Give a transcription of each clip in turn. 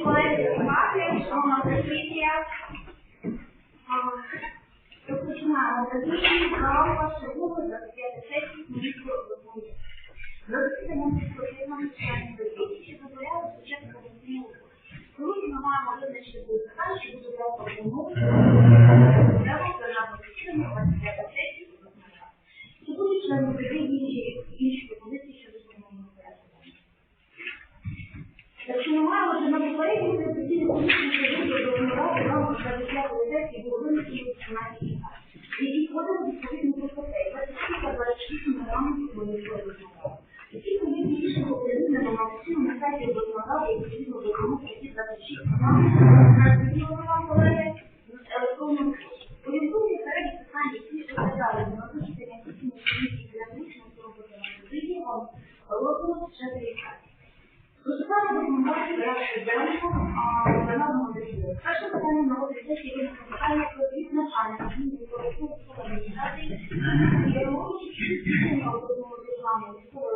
Колеги, депутати, шановна президія, розпочинаємо засідання права сьогодні 25 сесії міської обласної. Засідання потрібно членів комісії, що дозволяє спочатку голосування. Сьогодні ми маємо визначити питання, що буде запропоновані для державного засідання вже на попередній конституційній комісії нам за десятку сесії було винесено 18 лікар. Які входили відповідно до статей 26 та 26 регламенту Волинської розмови. Які комісії рішення оприлюднено на офіційному сайті Верховної відповідно до вимог статті 26 регламенту розповіли вам колеги з електронним поштою. Орієнтуйте перелік питань, які розглядали на засіданні офіційної комісії для вирішення роботи на президії вам розгляд ще реєстрації. Виступає рекомендації порядку денного пленарного засідання. Перше питання на виникло питання про відзначання до військової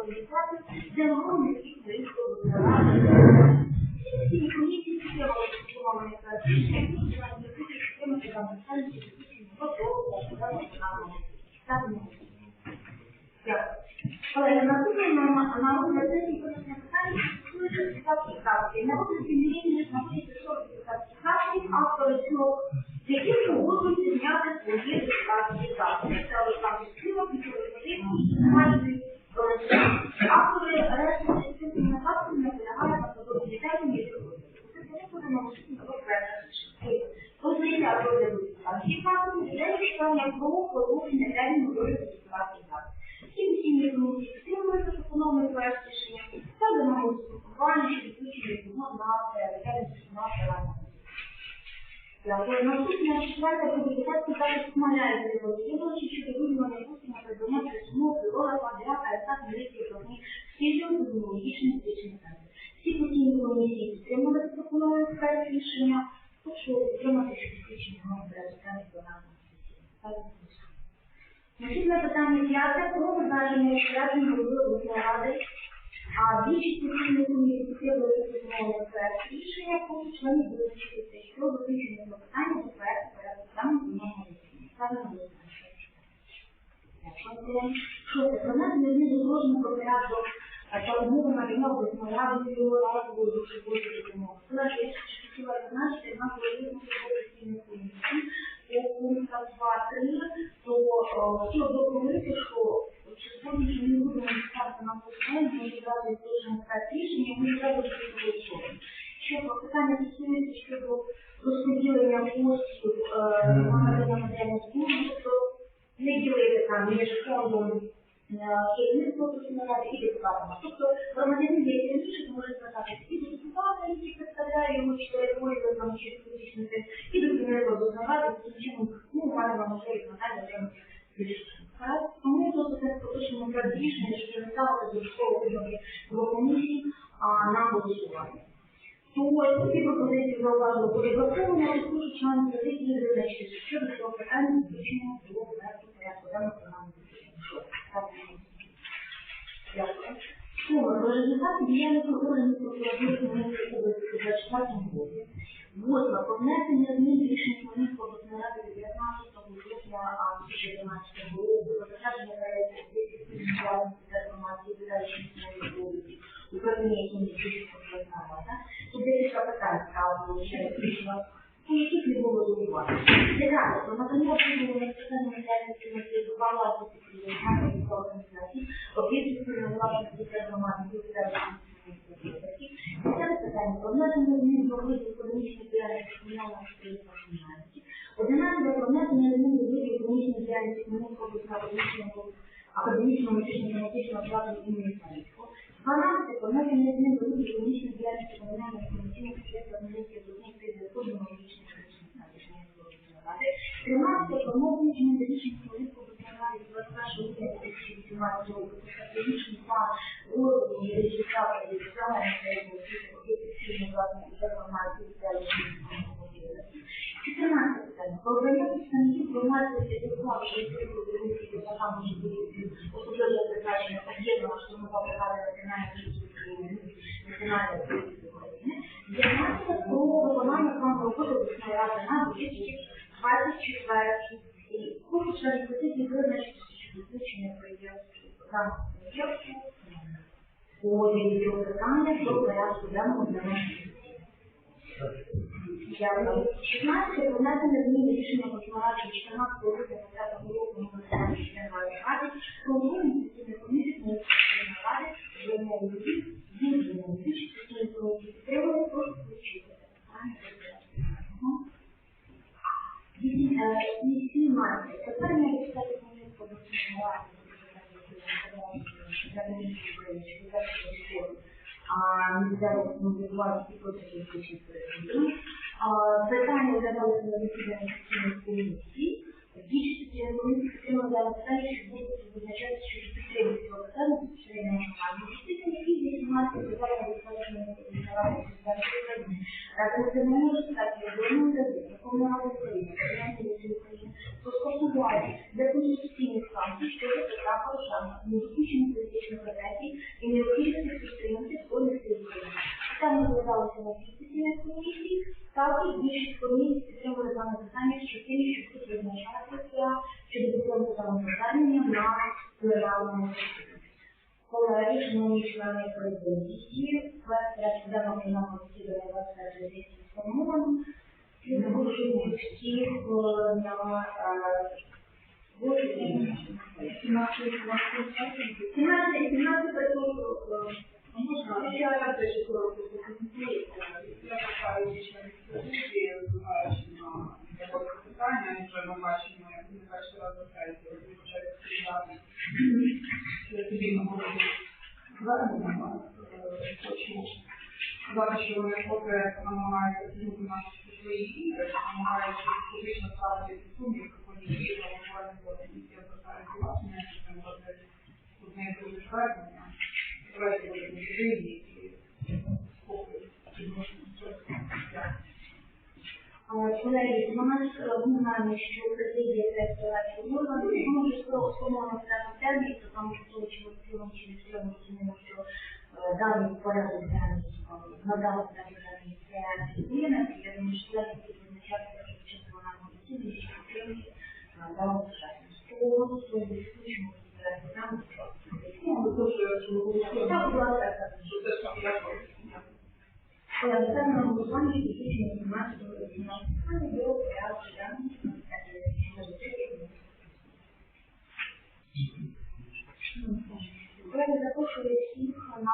адміністрації для виконавства. Ці комісії. Дякую. Колеги, наступне на розгляд сесії питання фракцій. На розгляд змінення знаходиться 40 депутатських фракцій, автори цього, яких погоджуються зняти свої фракції. Це Олександр Віктор Васильович, Геннадій Валентин. Автори решти частини фракцій наполягають на подобні терміни, які. Позиція розгляду депутатських фракцій, де питання про продовження терміну розгляду депутатських фракцій. Всі цінні комісії підтримують запропонований проект рішення та вимагають спілкування щодо включення його на пріоритетні на проведення. Дякую. Наступне четверте про депутатську захист Володимировича щодо виділення коштів придбання присумового філолога для АСА Мілиції обласних фізіо-фізіологічних медичних центрів. Всі постійні комісії підтримали запропонований проект рішення. Прошу підтримати щодо включення його на пріоритетні пленарного. Наступне питання п'яте про визначення відрядження голови обласної ради. А більшість комісій підтримали запропонований проект рішення, поки члени визначилися, що виключення цього питання до проекту порядку денного пленарного засідання. Саме на. Шосте. Про внесення змін до положення про порядок та умови надання обласної ради разової душової допомоги. Питання стосується щодо розподілення коштів е, на надання матеріальних служб, тобто не ділити там між фондом керівництва обласної і депутатами. Тобто громадянин є раніше може звертатися і до депутата, який представляє йому чи територію там чи політичники, і до керівництва ради, таким чином, ну, маємо можливість надалі вирішити. Тому тут це поточно проект рішення, що не ставити додатково вимоги до комісії а, на голосування. То ці пропозиції зауважили буде враховано, і дуже члени позиції визначити, що до цього питання включено до проекту порядку денного програми. Дякую. Сума про результати діяльності органів прокуратури Хмельницької області у 24 році. Восьма. Про внесення змін до рішення Хмельницької обласної ради від 19 жовтня 2011 року про затвердження переліку діяльності та інформації видачі Хмельницької області управління ради. Декілька питань ставили ще рішення, у яких не було зауважень. Дев'яте. Про надання дозволу на спеціальну діяльність до власності організації військових організацій, об'єктів спільнозалежних дітей громади, Десяте питання. Про внесення змін до видів економічної діяльності комунального підприємства комунальності. Одинадцяте. Про внесення змін до видів економічної діяльності Хмельницького обласного академічного закладу імені Хмельницького. Дванадцяте. Про внесення змін до видів економічної діяльності Про внесення змін до рішення Хмельницького обласної ради від 21 липня 2018 року. Про стратегічний план розвитку і реєстрації регіональної середньої освіти об'єктів цивільної власної інформації та діяльності. 14 питання. Про обрання представників громадськості держави Швейцарської комісії департаменту житлової особливого призначення об'єднаного штурмова выпускная она будет иметь 24 и курс радикулитетный вызначит изученный предел замковой девки по перейдет данных по порядку данного Я 16 внесено зміни рішення Космарадії 14 грудня 20 року номер 20 про умови інвестиційної комісії на Ради, що мовлюють, зміни на 2000 Питання розглядалися на засіданні постійної комісії. Більшість постійної комісії підтримали питання, що буде визначати, що підтримують цього питання безпосередньо громаді. Засідання і 18 питання безпосередньо Ради України. Ради національної безпеки, Верховної Там на підписі комісії, так і більшість комісій підтримали дане питання, що тим, що тут визначається щодо даного звернення на державному Колеги, шановні члени президії, вести денного пленарного засідання 23 сесії сформовано. І запрошую всіх на вулиці 17 17 17 перепрошую, можна ще раз дуже коротко сказати, що вони поки намагаються змінити наші свої ігри, намагаються фізично ставити під сумнів, які дії голосування комісія звертається власне, що це може тут не буде звернення. Давайте будемо живі і Колеги, у нас нагадую, що президія це можна дуже сформовано в термін, то там що чи в цілому чи в цілому розуміємо, що даний порядок денний надав державі це зміни, і я думаю, що це визначати, що часу вона буде що підтримки даного бюджету. Тому голосуємо дискусію, нам Ну, дуже, що ви Так, будь ласка, так. що це саме я Але це на голосування фізичної інформації до фінансування до порядку денного Колеги, запрошую всіх на